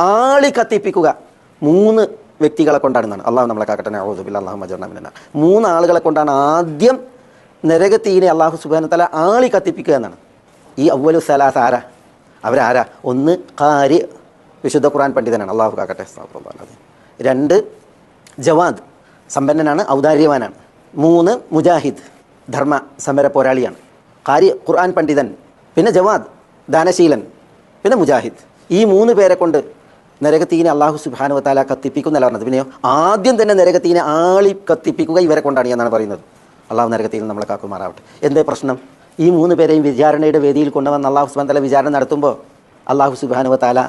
ആളി കത്തിപ്പിക്കുക. മൂന്ന് വ്യക്തികളെ കൊണ്ടാണെന്നാണ്. അള്ളാഹു നമ്മളെ കാക്കട്ടെ. ഔദുബില്ല അള്ളാഹു മജർണമിന മൂന്ന് ആളുകളെ കൊണ്ടാണ് ആദ്യം നരകത്തീനെ അള്ളാഹു സുബാന തല ആളി കത്തിപ്പിക്കുക എന്നാണ്. ഈ അവലു സലാസ് ആരാ? അവരാരാ? ഒന്ന് കാരി വിശുദ്ധ ഖുർആൻ പണ്ഡിതനാണ്. അള്ളാഹു കാക്കട്ടെ. രണ്ട് ജവാദ് സമ്പന്നനാണ് ഔദാര്യവാനാണ്. മൂന്ന് മുജാഹിദ് ധർമ്മ സമര പോരാളിയാണ്. കാരി ഖുർആൻ പണ്ഡിതൻ. പിന്നെ ജവാദ് ദാനശീലൻ. പിന്നെ മുജാഹിദ്. ഈ മൂന്ന് പേരെ കൊണ്ട് നരകത്തീനെ അള്ളാഹു സുബാനു താല കത്തിപ്പിക്കുന്നല്ല പറഞ്ഞത്. പിന്നെ ആദ്യം തന്നെ നരകത്തീനെ ആളി കത്തിപ്പിക്കുക ഇവരെ കൊണ്ടാണ് എന്നാണ് പറയുന്നത്. അള്ളാഹു നരകത്തിൽ നമ്മളെ കാക്കുമാറാവട്ടെ. എന്തേ പ്രശ്നം? ഈ മൂന്ന് പേരെയും വിചാരണയുടെ വേദിയിൽ കൊണ്ടുവന്ന് അള്ളാഹു സുബാൻ തല വിചാരണ നടത്തുമ്പോൾ അള്ളാഹു സുബാനു വത്താല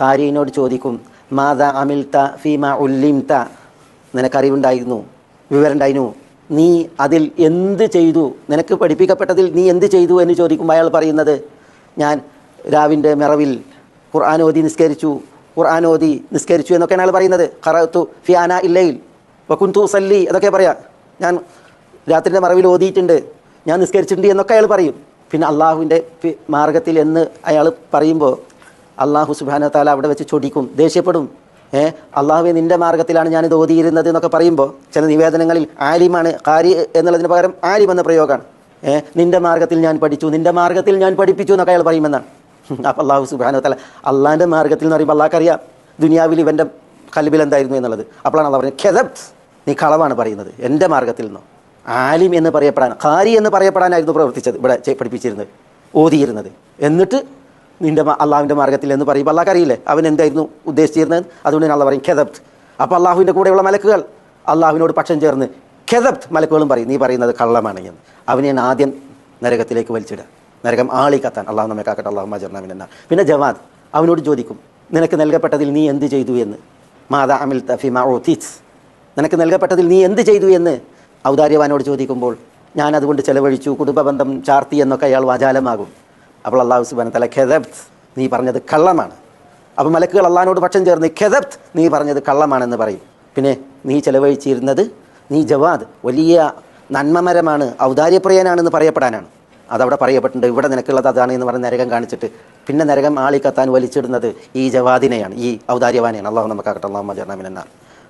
ഖാരിനോട് ചോദിക്കും മാതാ അമിൽത്ത ഫീമ ഉല്ലിംത? നിനക്കറിവുണ്ടായിരുന്നു വിവരമുണ്ടായിരുന്നു. നീ അതിൽ എന്ത് ചെയ്തു? നിനക്ക് പഠിപ്പിക്കപ്പെട്ടതിൽ നീ എന്ത് ചെയ്തു? എന്ന് ചോദിക്കുമ്പോൾ അയാൾ പറയുന്നത് ഞാൻ രാവിന്റെ മിറവിൽ ഖുർആൻ ഓതി നിസ്കരിച്ചു ഖുർആൻ ഓതി നിസ്കരിച്ചു എന്നൊക്കെയാണ് അയാൾ പറയുന്നത്. ഖറത്തു ഫിയാന ഇല്ലയിൽ വക്കുന്തു സല്ലി അതൊക്കെ പറയാം. ഞാൻ രാത്രിന്റെ മറവിൽ ഓതിയിട്ടുണ്ട്. ഞാൻ നിസ്കരിച്ചിട്ടുണ്ട് എന്നൊക്കെ അയാൾ പറയും. പിന്നെ അള്ളാഹുവിന്റെ മാർഗത്തിൽ എന്ന് അയാൾ പറയുമ്പോൾ അള്ളാഹു സുബാന താല അവിടെ വെച്ച് ചൊടിക്കും ദേഷ്യപ്പെടും. ഏ അള്ളാഹുവെ നിന്റെ മാർഗത്തിലാണ് ഞാനിത് ഓതിയിരുന്നത് എന്നൊക്കെ പറയുമ്പോൾ ചില നിവേദനങ്ങളിൽ ആലിമാണ് കാരി എന്നുള്ളതിന് പകരം ആലിം എന്ന പ്രയോഗമാണ് നിന്റെ മാർഗത്തിൽ ഞാൻ പഠിച്ചു നിന്റെ മാർഗത്തിൽ ഞാൻ പഠിപ്പിച്ചു എന്നൊക്കെ അയാൾ പറയുമെന്നാണ്. അപ്പോൾ അള്ളാഹു സുബാന തല അള്ളാഹിന്റെ മാർഗത്തിൽ എന്ന് പറയുമ്പോൾ അള്ളാഹ്ക്കറിയാം ദുനിയാവിൽ ഇവന്റെ കലിബിൽ എന്തായിരുന്നു എന്നുള്ളത്. അപ്പോഴാണ് അള്ളാഹ് പറഞ്ഞത് ഖെദബ് നീ കളവാണ് പറയുന്നത് എന്റെ മാർഗത്തിൽ നിന്നോ. ആലിം എന്ന് പറയപ്പെടാൻ ഖാരി എന്ന് പറയപ്പെടാനായിരുന്നു പ്രവർത്തിച്ചത് ഇവിടെ പഠിപ്പിച്ചിരുന്നത് ഓതിയിരുന്നത്. എന്നിട്ട് നിന്റെ അള്ളാഹുവിന്റെ മാർഗത്തിൽ എന്ന് പറയുമ്പോൾ അള്ളാഹ് അവൻ എന്തായിരുന്നു ഉദ്ദേശിച്ചിരുന്നത്? അതുകൊണ്ട് ഞാൻ അള്ളാഹ് പറയും ഖെദബ്ത്. അപ്പോൾ അള്ളാഹുവിന്റെ കൂടെയുള്ള മലക്കുകൾ അള്ളാഹുവിനോട് പക്ഷം ചേർന്ന് ഖെദബ്ത് മലക്കുകളും പറയും നീ പറയുന്നത് കള്ളമാണ് എന്ന്. അവനെ ഞാൻ ആദ്യം നരകത്തിലേക്ക് വലിച്ചിടുക. നരകം ആളി കത്താൻ അള്ളാഹു നമ്മെ കാക്കട്ടെ അള്ളാഹു മജർനാമിനെന്ന പിന്നെ ജവാദ് അവനോട് ചോദിക്കും നിനക്ക് നൽകപ്പെട്ടതിൽ നീ എന്ത് ചെയ്തു എന്ന്? മാതാ അമിൽ തഫിമ ഓത്തീസ് നിനക്ക് നൽകപ്പെട്ടതിൽ നീ എന്ത് ചെയ്തു എന്ന്? ഔദാര്യവാനോട് ചോദിക്കുമ്പോൾ ഞാൻ അതുകൊണ്ട് ചെലവഴിച്ചു കുടുംബബന്ധം ചാർത്തി എന്നൊക്കെ അയാൾ വാചാലമാകും. അപ്പോൾ അള്ളാഹു സുബാൻ തല ഖെദബ്ത് നീ പറഞ്ഞത് കള്ളമാണ്. അപ്പോൾ മലക്കുകൾ അള്ളഹാനോട് പക്ഷം ചേർന്ന് ഖെദബ്ത് നീ പറഞ്ഞത് കള്ളമാണെന്ന് പറയും. പിന്നെ നീ ചെലവഴിച്ചിരുന്നത് നീ ജവാദ് വലിയ നന്മമരമാണ് ഔദാര്യപ്രിയനാണെന്ന് പറയപ്പെടാനാണ്. അതവിടെ പറയപ്പെട്ടുണ്ട് ഇവിടെ നിനക്കുള്ളത് അതാണ് എന്ന് പറഞ്ഞ നരകം കാണിച്ചിട്ട് പിന്നെ നരകം ആളി കത്താൻ വലിച്ചിടുന്നത് ഈ ജവാദിനെയാണ് ഈ ഔദാര്യവാനെയാണ്. അള്ളാഹു നമുക്കാകട്ടെ അള്ളാഹു മജർനാമിനാർ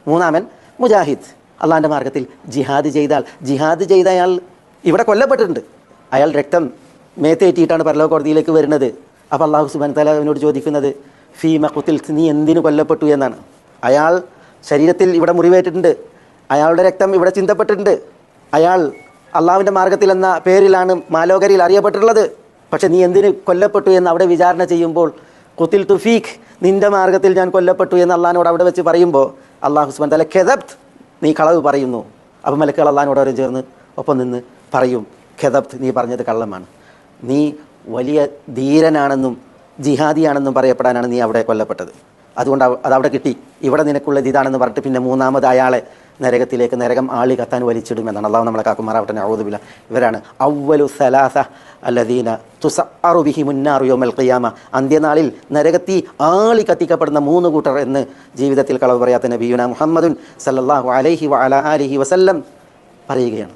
മൂന്നാമൻ മുജാഹിദ്. അള്ളാഹിന്റെ മാർഗത്തിൽ ജിഹാദ് ചെയ്താൽ ജിഹാദ് ചെയ്ത അയാൾ ഇവിടെ കൊല്ലപ്പെട്ടിട്ടുണ്ട്. അയാൾ രക്തം മേത്തേറ്റിയിട്ടാണ് പരലോക കോടതിയിലേക്ക് വരുന്നത് അപ്പോൾ അള്ളാഹു സുബാൻ തല അവനോട് ചോദിക്കുന്നത് ഫീ മക്കുത്തിൽ നീ എന്തിനു കൊല്ലപ്പെട്ടു എന്നാണ്? അയാൾ ശരീരത്തിൽ ഇവിടെ മുറിവേറ്റിട്ടുണ്ട്. അയാളുടെ രക്തം ഇവിടെ ചിന്തപ്പെട്ടിട്ടുണ്ട്. അയാൾ അള്ളാഹുവിന്റെ മാർഗത്തിൽ എന്ന പേരിലാണ് മാലോകരിയിൽ അറിയപ്പെട്ടിട്ടുള്ളത്. പക്ഷെ നീ എന്തിന് കൊല്ലപ്പെട്ടു എന്ന് അവിടെ വിചാരണ ചെയ്യുമ്പോൾ കുത്തിൽ തുഫീഖ് നിന്റെ മാർഗത്തിൽ ഞാൻ കൊല്ലപ്പെട്ടു എന്ന് അള്ളഹാനോട് അവിടെ വെച്ച് പറയുമ്പോൾ അള്ളാഹു സുബാൻ തല ഖെദബ്ത് നീ കളവ് പറയുന്നു. അപ്പം മലക്കുകൾ അള്ളഹാനോട് അവരും ചേർന്ന് ഒപ്പം നിന്ന് പറയും ഖെദബ്ത് നീ പറഞ്ഞത് കള്ളമാണ്. നീ വലിയ ധീരനാണെന്നും ജിഹാദിയാണെന്നും പറയപ്പെടാനാണ് നീ അവിടെ കൊല്ലപ്പെട്ടത്. അതുകൊണ്ട് അത് അതവിടെ കിട്ടി. ഇവിടെ നിനക്കുള്ളത് ഇതാണെന്ന് പറഞ്ഞിട്ട് പിന്നെ മൂന്നാമത് അയാളെ നരകത്തിലേക്ക് നരകം ആളി കത്താൻ വലിച്ചിടുമെന്നാണ്. അള്ളാഹു നമ്മളെ കാക്കുമാറാവട്ടെ ഔദുബില്ല ഇവരാണ്. അവലു സലാസ അല്ലദീന തുസ അറുബിഹി മുന്നാറിയോ ഖിയാമ. അന്ത്യനാളിൽ നരകത്തി ആളി കത്തിക്കപ്പെടുന്ന മൂന്ന് കൂട്ടർ എന്ന് ജീവിതത്തിൽ കളവ് പറയാത്ത നബിയുന മുഹമ്മദുൻ സല്ലാഹു അലൈഹി വഅല ആലിഹി വസല്ലം പറയുകയാണ്.